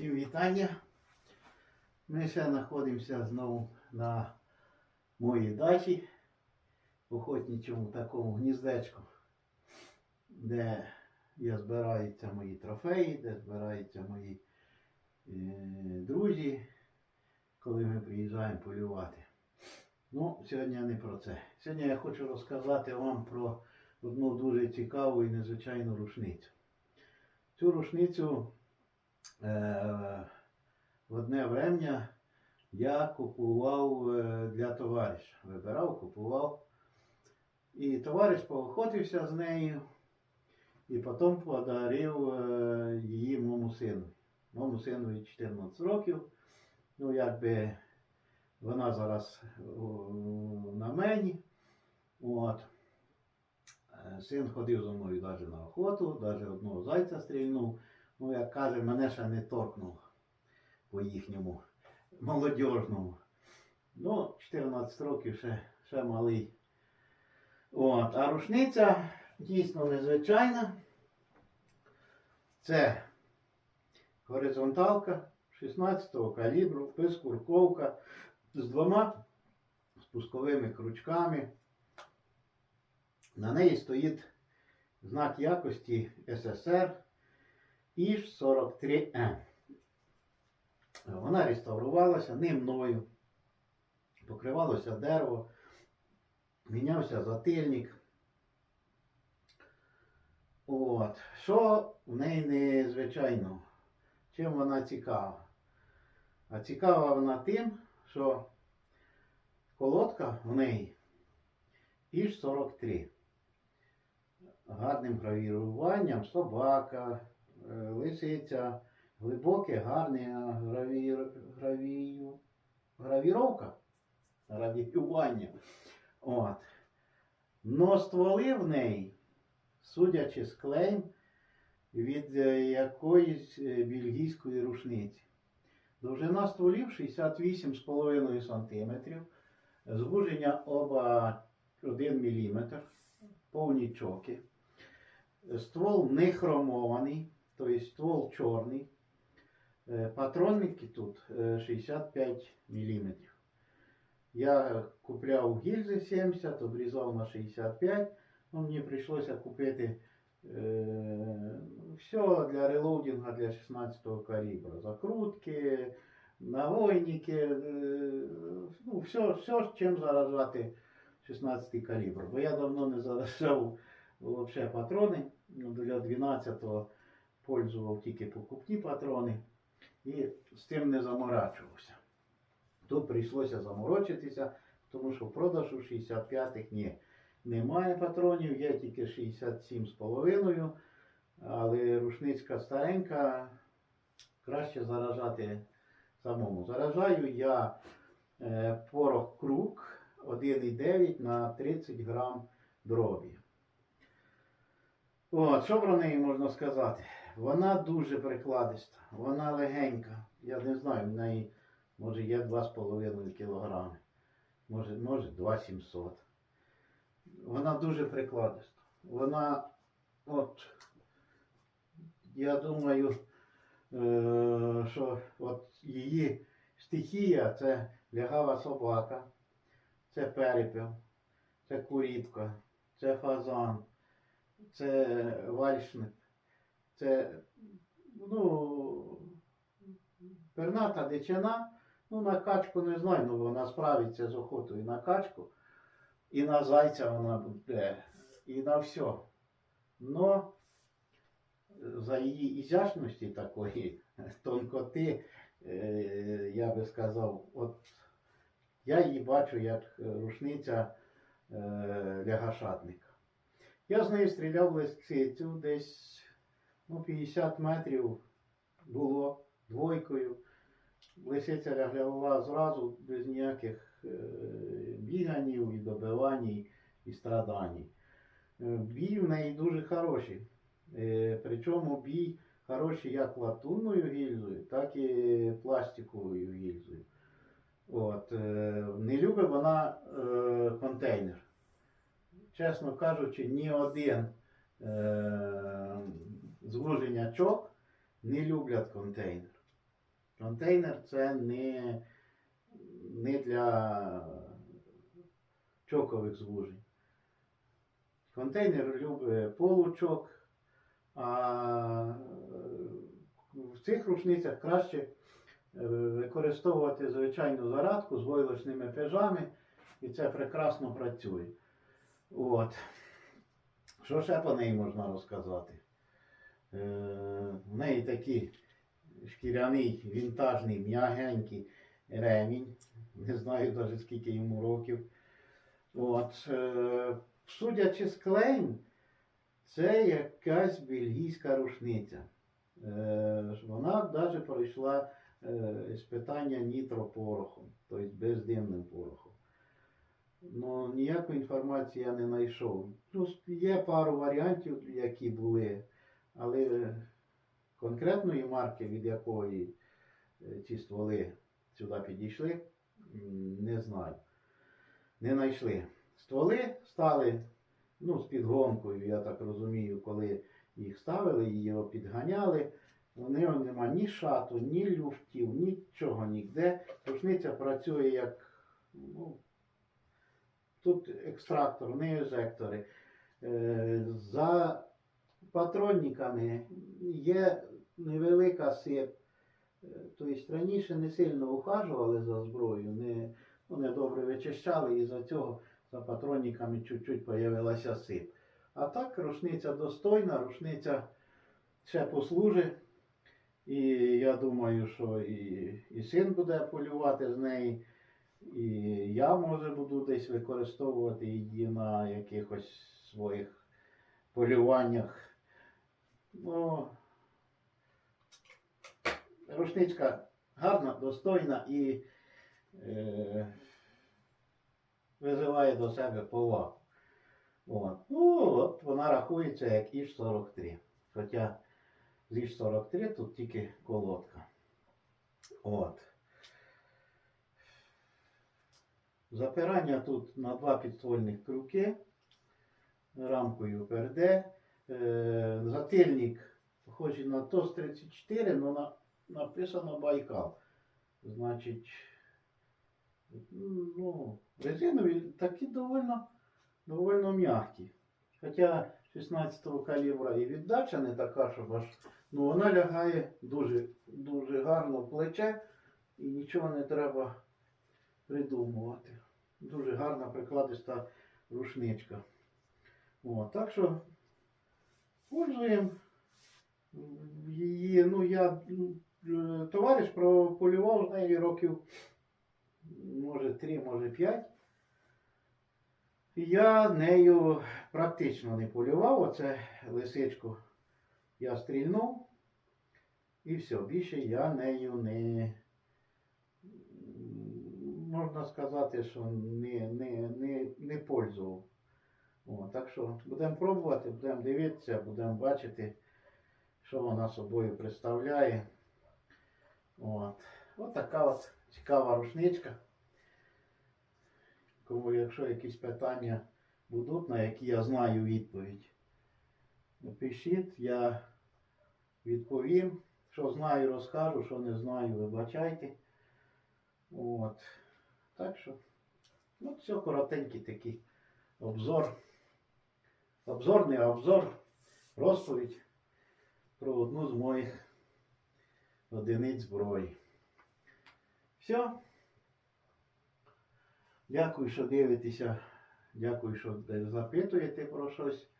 Всім вітання. Ми ще знаходимося знову на моїй дачі, охотничому такому гніздечку, де я збираються мої трофеї, де збираються мої е, друзі, коли ми приїжджаємо полювати. Ну, сьогодні не про це. Сьогодні я хочу розказати вам про одну дуже цікаву і незвичайну рушницю. Цю рушницю в одне врем'я я купував е, для товариша. Вибирав, купував. І товариш поохотився з нею і потім подарив е, її моєму сину. Моєму сину 14 років. Ну, якби вона зараз на мені. От. Е, Син ходив зі мною навіть на охоту, навіть одного зайця стрільнув. Ну, як каже, мене ще не торкнув по їхньому молодіжному. Ну, 14 років ще, ще малий. От, а рушниця дійсно незвичайна. Це горизонталка 16-го калібру, безкурковка з двома спусковими крючками. На неї стоїть знак якості СССР іж 43М. Вона реставрувалася не мною, покривалося дерево, мінявся затильник. От. Що в неї незвичайно? Чим вона цікава? А цікава вона тим, що колодка в неї іж 43. Гарним гравіруванням собака, е, глибоке, гарне гравіровка, гравіювання. От. Но стволи в неї, судячи з клейм, від е, якоїсь е, бельгійської рушниці. Довжина стволів 68,5 см, звуження оба 1 мм, повні чоки. Ствол не хромований, тобто ствол чорний. Е, Патронники тут е, 65 мм. Я купляв гільзи 70, обрізав на 65. Ну, мені прийшлося купити е, все для релоудинга для 16-го калібра. Закрутки, навойники, е, ну, все, все, чим заражати 16 калібр. Бо я давно не заражав взагалі патрони. Ну, Для 12-го пользував тільки покупні патрони і з тим не заморачувався. Тут прийшлося заморочитися, тому що продажу 65-х ні. Немає патронів, є тільки 67,5, але рушницька старенька, краще заражати самому. Заражаю я е, порох круг 1,9 на 30 грам дробі. От, що про неї можна сказати? Вона дуже прикладиста, вона легенька. Я не знаю, в неї може є 2,5 кг, може, може 2,700. Вона дуже прикладиста. Вона, от, я думаю, е, що от її стихія це лягава собака, це перепіл, це курітка, це фазан, це вальшник, це ну, перната дичина, ну на качку не знаю, ну вона справиться з охотою на качку, і на зайця вона буде, і на все. Но за її ізящності такої, тонкоти, е, я би сказав, от я її бачу як рушниця е, лягашатника. Я з нею стріляв в лисицю десь ну, 50 метрів було двойкою. Лисиця лягла зразу без ніяких е, біганів і добивань і страдань. Е, Бій в неї дуже хороший. Е, Причому бій хороший як латунною гільзою, так і пластиковою гільзою. От, не любить вона контейнер. Чесно кажучи, ні один звуженячок не люблять контейнер. Контейнер це не, не для чокових звужень. Контейнер любить получок, а в цих рушницях краще е, використовувати звичайну зарадку з войлочними пежами, і це прекрасно працює. От. Що ще по неї можна розказати? Е, в неї такий шкіряний, вінтажний, м'ягенький ремінь. Не знаю навіть скільки йому років. От, е, судячи з клейм, це якась бельгійська рушниця. Е, вона навіть пройшла е, іспитання нітропорохом, тобто бездимним порохом. Ну, ніякої інформації я не знайшов. Є пару варіантів, які були, але конкретної марки, від якої е, ці стволи сюди підійшли, не знаю. Не знайшли. Стволи стали ну, з підгонкою, я так розумію, коли їх ставили, його підганяли. У нього нема ні шату, ні люфтів, нічого ніде. Рушниця працює як. Ну, тут екстрактор, не ежектори. Е, За патронниками є невелика сип. Е, Тобто раніше не сильно ухажували за зброєю, не, ну, не добре вичищали, і за цього за патронниками чуть-чуть появилася сип. А так рушниця достойна, рушниця ще послужить. І я думаю, що і, і син буде полювати з неї, і я, може, буду десь використовувати її на якихось своїх полюваннях. Ну, рушничка гарна, достойна і е, визиває до себе повагу. От. Ну, от вона рахується як іж 43. Хоча з іж 43 тут тільки колодка. От. Запирання тут на два підствольних крюки рамкою ПРД. Е, затильник похожий на ТОС 34, але на, написано Байкал. Значить, ну, резинові такі довольно, довольно м'які. Хоча 16-го калібра і віддача не така, щоб аж. Ну, вона лягає дуже, дуже гарно в плече і нічого не треба придумувати. Дуже гарна прикладиста рушничка. О, так що пользуємо її. Ну, я е, товариш прополював з неї років, може 3, може 5. Я нею практично не полював. Оце лисичку я стрільнув. І все, більше я нею не, можна сказати, що не, не, не, не пользував. О, так що будемо пробувати, будемо дивитися, будемо бачити, що вона собою представляє. От. От така от цікава рушничка. Кому, якщо якісь питання будуть, на які я знаю відповідь, напишіть, я відповім. Що знаю, розкажу, що не знаю, вибачайте. От. Так що, ну, все коротенький такий обзор. Обзор, не обзор, розповідь про одну з моїх одиниць зброї. Все. Дякую, що дивитеся. Дякую, що запитуєте про щось.